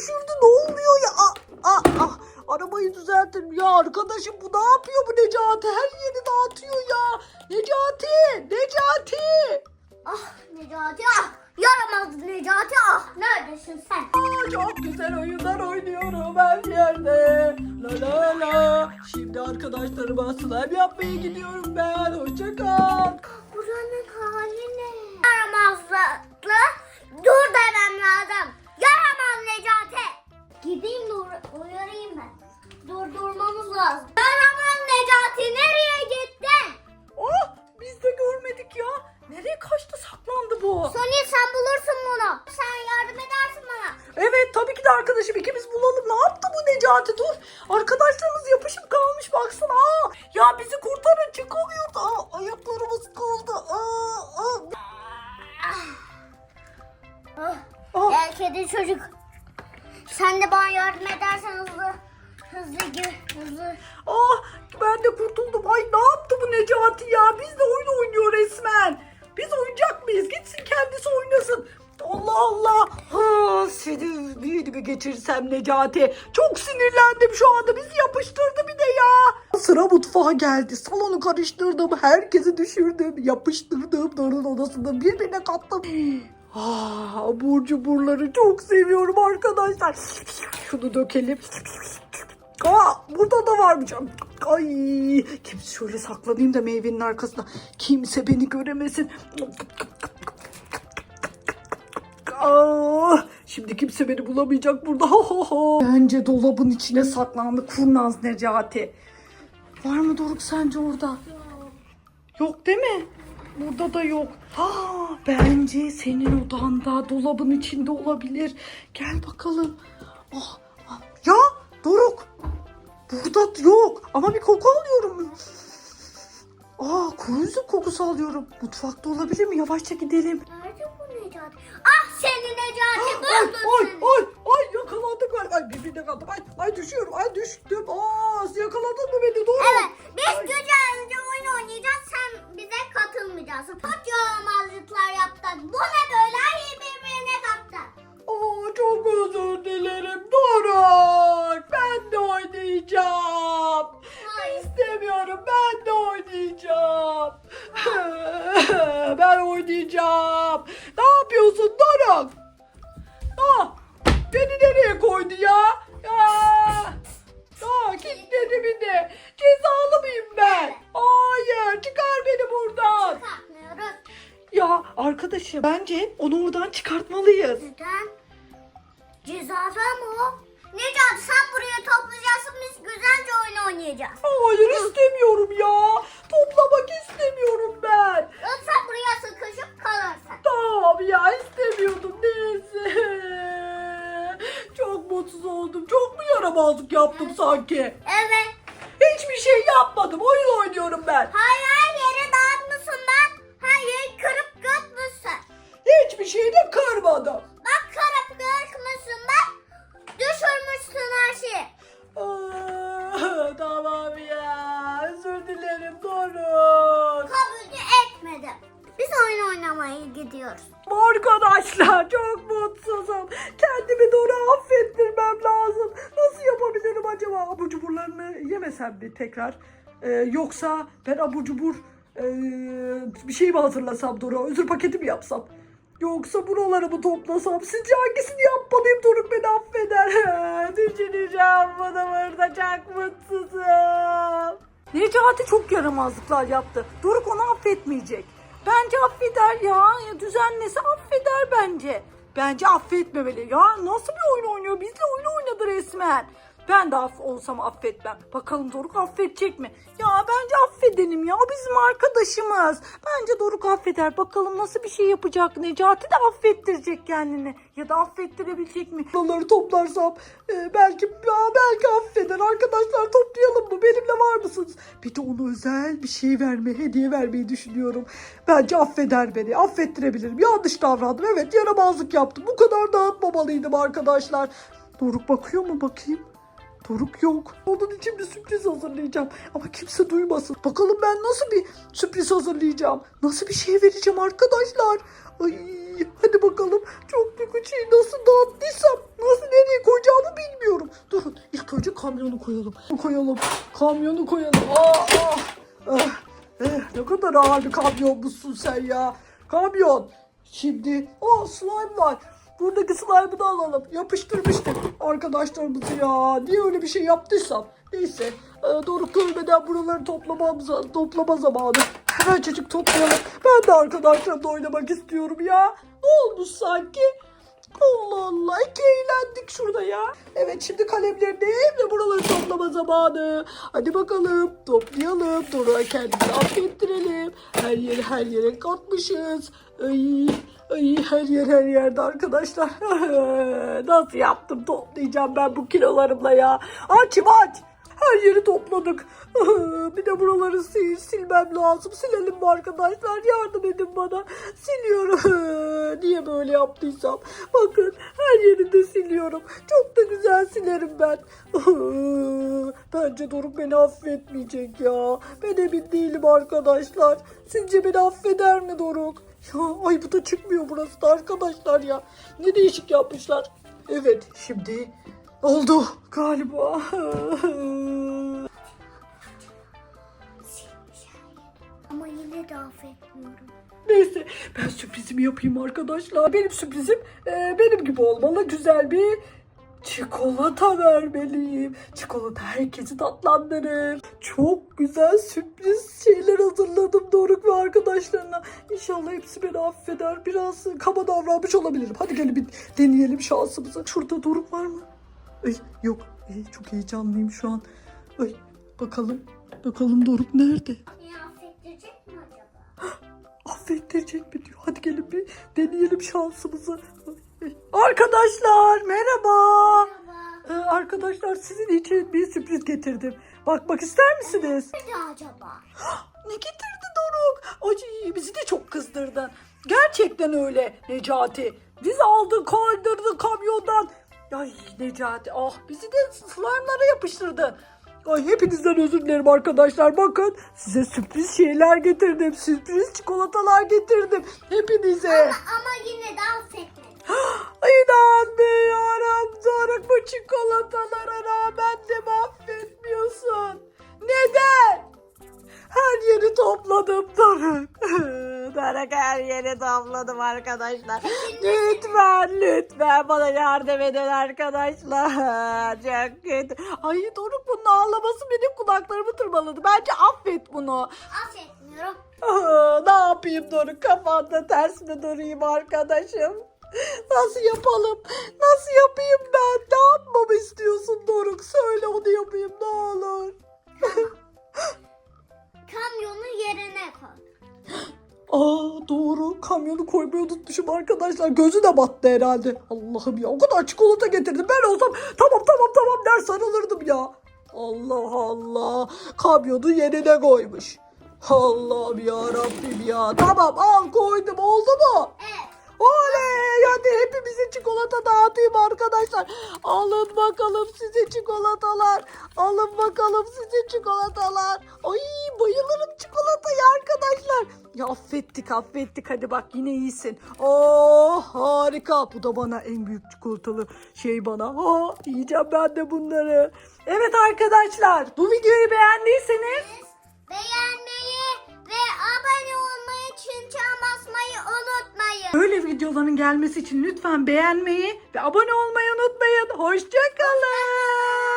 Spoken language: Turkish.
düşürdü. Ne oluyor ya? Ah, ah, ah. Arabayı düzeltin. Ya arkadaşım bu ne yapıyor bu Necati? Her yeri dağıtıyor ya. Necati! Necati! Ah Necati ah. Yaramaz Necati ah. Neredesin sen? Aa, çok güzel oyunlar oynuyorum her yerde. La la la. Şimdi arkadaşlarıma slime yapmaya gidiyorum ben. Hoşça kal. Buranın hali ne? Yaramazlıkla dur demem lazım. Necati? Dur. Arkadaşlarımız yapışıp kalmış baksana. Aa, ya bizi kurtarın çıkamıyoruz. Aa, ayaklarımız kaldı. Aa, aa. Ah, Aa, Gel kedi çocuk. Sen de bana yardım edersen hızlı. Hızlı gir. Hızlı. ah, ben de kurtuldum. Ay ne yaptı bu Necati ya? Biz de oyun oynuyor resmen. Biz oyuncak mıyız? Gitsin kendisi oynasın. Allah Allah. Ha, seni bir elime geçirsem Necati. Çok sinirlendim şu anda. Bizi yapıştırdı bir de ya. Sıra mutfağa geldi. Salonu karıştırdım. Herkesi düşürdüm. Yapıştırdım. Dorun odasında birbirine kattım. Ah, abur cuburları çok seviyorum arkadaşlar. Şunu dökelim. Aa, burada da varmış. Ay, kimse şöyle saklanayım da meyvenin arkasına. Kimse beni göremesin. Aa, şimdi kimse beni bulamayacak burada. Ha, ha, ha. Bence dolabın içine saklandı kurnaz Necati. Var mı Doruk sence orada? Yok değil mi? Burada da yok. Ha, bence senin odanda dolabın içinde olabilir. Gel bakalım. Ah, ah. Ya Doruk. Burada yok ama bir koku alıyorum. Aa kuru üzüm kokusu alıyorum. Mutfakta olabilir mi? Yavaşça gidelim. Necati? Ah seni Necati. Ay Buldum ay seni. ay ay yakalandık galiba. Ay birbirine kaldım. Ay ay düşüyorum. Ay düştüm. Aa yakaladın mı beni? Doğru. Evet biz güzelce oyun oynayacağız. Sen bize katılmayacaksın. Çok yaramazlıklar yaptın. Bu ne böyle? Ay birbirine kattın. Aa çok koydu ya? Ya. Aa, kilitledi bir de. Cezalı mıyım ben? Hayır, çıkar beni buradan. Ya arkadaşım, bence onu oradan çıkartmalıyız. Neden? Cezalı mı o? Necati sen buraya toplayacaksın. Biz güzelce oyun oynayacağız. Hayır istemiyorum ya. Toplamak istemiyorum ben. Yoksa buraya sıkışıp kalırsın. Tamam ya istemiyordum neyse. Çok mutsuz oldum. Çok mu yaramazlık yaptım sanki? Evet. Hiçbir şey yapmadım. Oyun oynuyorum ben. Hayır her yere dağıtmışsın ben. Yeri kırıp götmüşsün. Hiçbir şey de kırmadım. Bak kırıp götmüşsün bak. Düşürmüşsün her şeyi. Aa, tamam ya. Özür dilerim Doruk. Kabul etmedim. Biz oyun oynamaya gidiyoruz. Arkadaşlar çok mutsuzum. Kendimi doğru affettirmem lazım. Nasıl yapabilirim acaba? Abur cuburlarını yemesem mi tekrar? Ee, yoksa ben abur cubur ee, bir şey mi hazırlasam Dora? Özür paketi mi yapsam? Yoksa buraları mı toplasam? Sizce hangisini yapmalıyım Doruk beni affeder? Düşüneceğim bunu burada çok mutsuzum. Necati çok yaramazlıklar yaptı. Doruk onu affetmeyecek. Bence affeder ya düzenlese affeder bence. Bence affetmemeli. Ya nasıl bir oyun oynuyor? Bizle oyun oynadı resmen. Ben de aff olsam affetmem. Bakalım Doruk affedecek mi? Ya bence affedelim ya. O bizim arkadaşımız. Bence Doruk affeder. Bakalım nasıl bir şey yapacak. Necati de affettirecek kendini. Ya da affettirebilecek mi? Buraları toplarsam e, belki ya belki affeder. Arkadaşlar toplayalım mı? Benimle var mısınız? Bir de ona özel bir şey verme, hediye vermeyi düşünüyorum. Bence affeder beni. Affettirebilirim. Yanlış davrandım. Evet yaramazlık yaptım. Bu kadar dağıtmamalıydım arkadaşlar. Doruk bakıyor mu bakayım? Doruk yok. Onun için bir sürpriz hazırlayacağım. Ama kimse duymasın. Bakalım ben nasıl bir sürpriz hazırlayacağım. Nasıl bir şey vereceğim arkadaşlar. Ay, hadi bakalım. Çok büyük şeyi nasıl dağıttıysam nasıl nereye koyacağımı bilmiyorum. Durun ilk önce kamyonu koyalım. Koyalım. Kamyonu koyalım. Aa, ah, ah. Eh, ne kadar ağır bir kamyonmuşsun sen ya. Kamyon. Şimdi o slime var. Buradaki slime'ı da alalım. Yapıştırmıştık arkadaşlarımızı ya. Niye öyle bir şey yaptıysam. Neyse. E, Doruk görmeden buraları toplamam, toplama zamanı. Hemen çocuk toplayalım. Ben de arkadaşlarımla oynamak istiyorum ya. Ne olmuş sanki? Allah Allah iki eğlendik şurada ya. Evet şimdi kalemlerindeyim ve buraları toplama zamanı. Hadi bakalım toplayalım. Doruk'a kendimizi affettirelim. Her yere her yere katmışız. Ay, ay her yer her yerde arkadaşlar. Nasıl yaptım toplayacağım ben bu kilolarımla ya. Açım aç. Her yeri topladık. Bir de buraları sil, silmem lazım. Silelim mi arkadaşlar? Yardım edin bana. Siliyorum. Niye böyle yaptıysam. Bakın her yeri de siliyorum. Çok da güzel silerim ben. Bence Doruk beni affetmeyecek ya. Ben emin değilim arkadaşlar. Sizce beni affeder mi Doruk? Ya, ay bu da çıkmıyor burası da arkadaşlar ya. Ne değişik yapmışlar. Evet şimdi oldu galiba. De affetmiyorum. Neyse ben sürprizimi yapayım arkadaşlar. Benim sürprizim e, benim gibi olmalı. Güzel bir çikolata vermeliyim. Çikolata herkesi tatlandırır. Çok güzel sürpriz şeyler hazırladım Doruk ve arkadaşlarına. İnşallah hepsi beni affeder. Biraz kaba davranmış olabilirim. Hadi gelin bir deneyelim şansımızı. Şurada Doruk var mı? Ay yok. Ay, çok heyecanlıyım şu an. Ay bakalım. Bakalım Doruk nerede? Acaba? Affettirecek mi diyor. Hadi gelin bir deneyelim şansımızı. Arkadaşlar merhaba. Ee, arkadaşlar sizin için bir sürpriz getirdim. Bakmak ister misiniz? Nerede acaba? Ne getirdi Doruk? Ay bizi de çok kızdırdın. Gerçekten öyle Necati. Bizi aldın kaldırdın kamyondan. Ay Necati ah bizi de slime'lara yapıştırdın. Ay hepinizden özür dilerim arkadaşlar. Bakın size sürpriz şeyler getirdim. Sürpriz çikolatalar getirdim. Hepinize. Ama yine de affetmedim. İnanmıyorum. Doruk bu çikolatalara rağmen de mahvetmiyorsun. Neden? Her yeri topladım Doruk. Doruk her yeri topladım arkadaşlar. Lütfen lütfen bana yardım edin arkadaşlar. Çok kötü. Ay Doruk bunun ağlaması benim kulaklarımı tırmaladı. Bence affet bunu. Affetmiyorum. Aa, ne yapayım Doruk? Kafanda ters mi durayım arkadaşım? Nasıl yapalım? Nasıl yapayım ben? Ne yapmamı istiyorsun Doruk? Söyle onu yapayım ne olur. Kamyonu yerine koy. Aa doğru. Kamyonu koymayı unutmuşum arkadaşlar. Gözü de battı herhalde. Allah'ım ya. O kadar çikolata getirdim. Ben olsam tamam tamam tamam der sarılırdım ya. Allah Allah. Kamyonu yerine koymuş. Allah'ım ya Rabbim ya. Tamam al koydum oldu mu? Evet. Oley! Hadi hepimize çikolata dağıtayım arkadaşlar. Alın bakalım size çikolatalar. Alın bakalım size çikolatalar. Ay bayılırım çikolataya arkadaşlar. Ya affettik affettik hadi bak yine iyisin. Oh harika. Bu da bana en büyük çikolatalı şey bana. Ha, yiyeceğim ben de bunları. Evet arkadaşlar bu videoyu beğendiyseniz Beğenmeyi ve abone olmayı, çan basmayı unutmayın. Böyle videoların gelmesi için lütfen beğenmeyi ve abone olmayı unutmayın. Hoşçakalın.